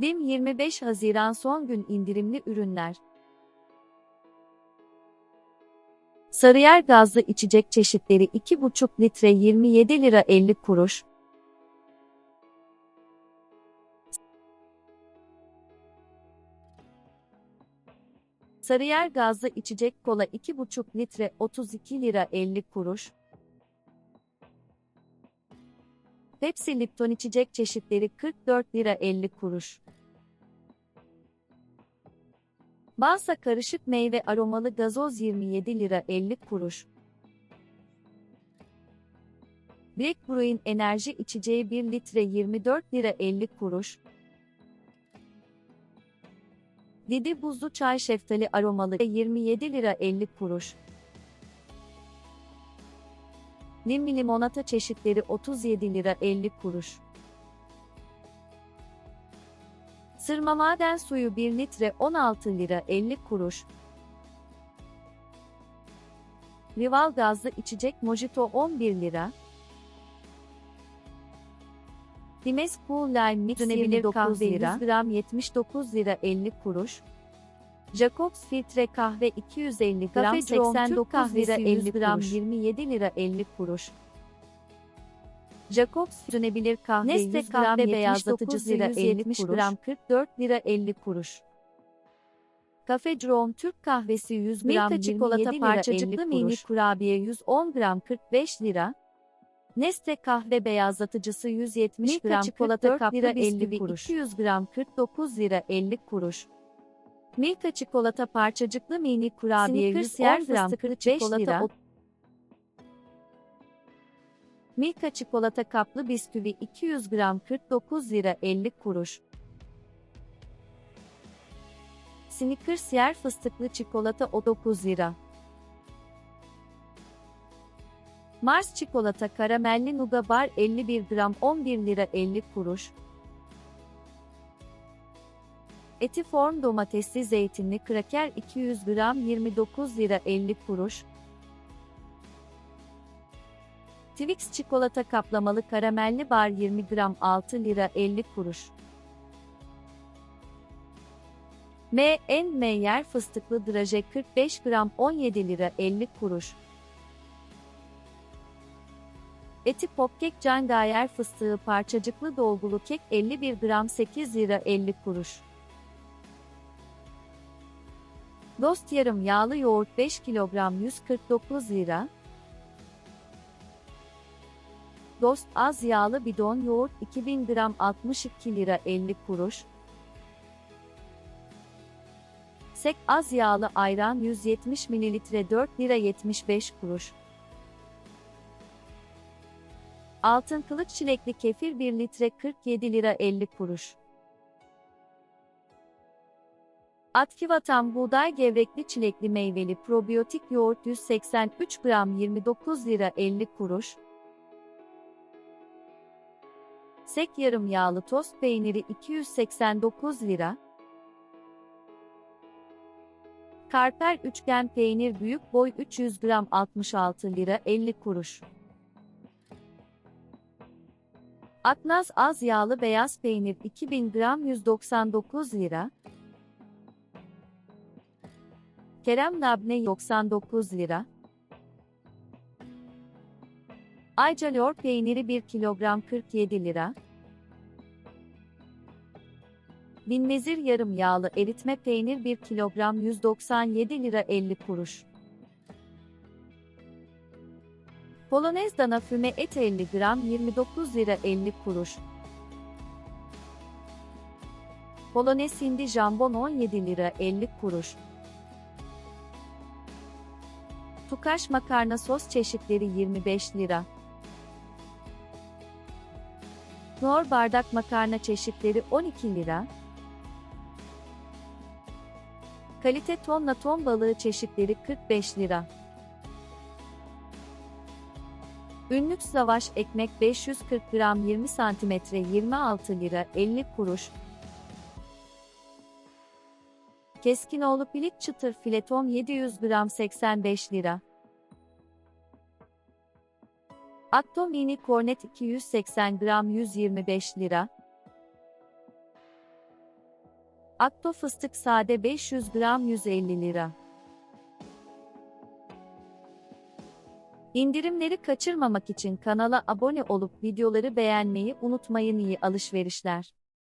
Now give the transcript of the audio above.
BİM 25 Haziran son gün indirimli ürünler. Sarıyer gazlı içecek çeşitleri 2,5 litre 27 lira 50 kuruş. Sarıyer gazlı içecek kola 2,5 litre 32 lira 50 kuruş. Pepsi Lipton içecek çeşitleri 44 lira 50 kuruş. Bansa karışık meyve aromalı gazoz 27 lira 50 kuruş. Black Brew'in enerji içeceği 1 litre 24 lira 50 kuruş. Didi buzlu çay şeftali aromalı 27 lira 50 kuruş. Limli limonata çeşitleri 37 lira 50 kuruş. Sırma maden suyu 1 litre 16 lira 50 kuruş. Rival gazlı içecek mojito 11 lira. Dimes Cool Lime Mix Dönebilir 29 kahve lira. 100 gram 79 lira 50 kuruş. Jacobs filtre kahve 250 gram Türk 89 kahvesi lira 100 50 gram kuruş. 27 lira 50 kuruş. Jacobs sünebilir kahve Nestle 100 gram kahve beyazlatıcısı lira 50 170 kuruş. gram 44 lira 50 kuruş. Cafe Jerome Türk kahvesi 100 gram Milka 27 çikolata lira parçacıklı 50 mini kurabiye 110 gram 45 lira. Nestle kahve beyazlatıcısı 170 Milka gram çikolata 44 kaplı lira bisküvi 50 kuruş. 200 gram 49 lira 50 kuruş. Milka çikolata parçacıklı mini kurabiye Snickers 110 yer gram fıstıklı 45 çikolata lira. Milka çikolata kaplı bisküvi 200 gram 49 lira 50 kuruş. Snickers yer fıstıklı çikolata o 9 lira. Mars çikolata karamelli nuga bar 51 gram 11 lira 50 kuruş. Eti form domatesli zeytinli kraker 200 gram 29 lira 50 kuruş. Twix çikolata kaplamalı karamelli bar 20 gram 6 lira 50 kuruş. M. N. Meyer fıstıklı draje 45 gram 17 lira 50 kuruş. Eti popkek can gayer fıstığı parçacıklı dolgulu kek 51 gram 8 lira 50 kuruş. Dost yarım yağlı yoğurt 5 kilogram 149 lira. Dost az yağlı bidon yoğurt 2000 gram 62 lira 50 kuruş. Sek az yağlı ayran 170 mililitre 4 lira 75 kuruş. Altın kılıç çilekli kefir 1 litre 47 lira 50 kuruş. Atkivatan buğday gevrekli çilekli meyveli probiyotik yoğurt 183 gram 29 lira 50 kuruş. Sek yarım yağlı tost peyniri 289 lira. Karper üçgen peynir büyük boy 300 gram 66 lira 50 kuruş. Aknaz az yağlı beyaz peynir 2000 gram 199 lira. Kerem labne 99 lira. Ayca lor peyniri 1 kilogram 47 lira. Binmezir yarım yağlı eritme peynir 1 kilogram 197 lira 50 kuruş. Polonez dana füme et 50 gram 29 lira 50 kuruş. Polonez hindi jambon 17 lira 50 kuruş. Tukaş makarna sos çeşitleri 25 lira. Nor bardak makarna çeşitleri 12 lira. Kalite tonla ton balığı çeşitleri 45 lira. Ünlük savaş ekmek 540 gram 20 santimetre 26 lira 50 kuruş. Keskinoğlu pilit çıtır fileton 700 gram 85 lira. Akto mini kornet 280 gram 125 lira. Akto fıstık sade 500 gram 150 lira. İndirimleri kaçırmamak için kanala abone olup videoları beğenmeyi unutmayın iyi alışverişler.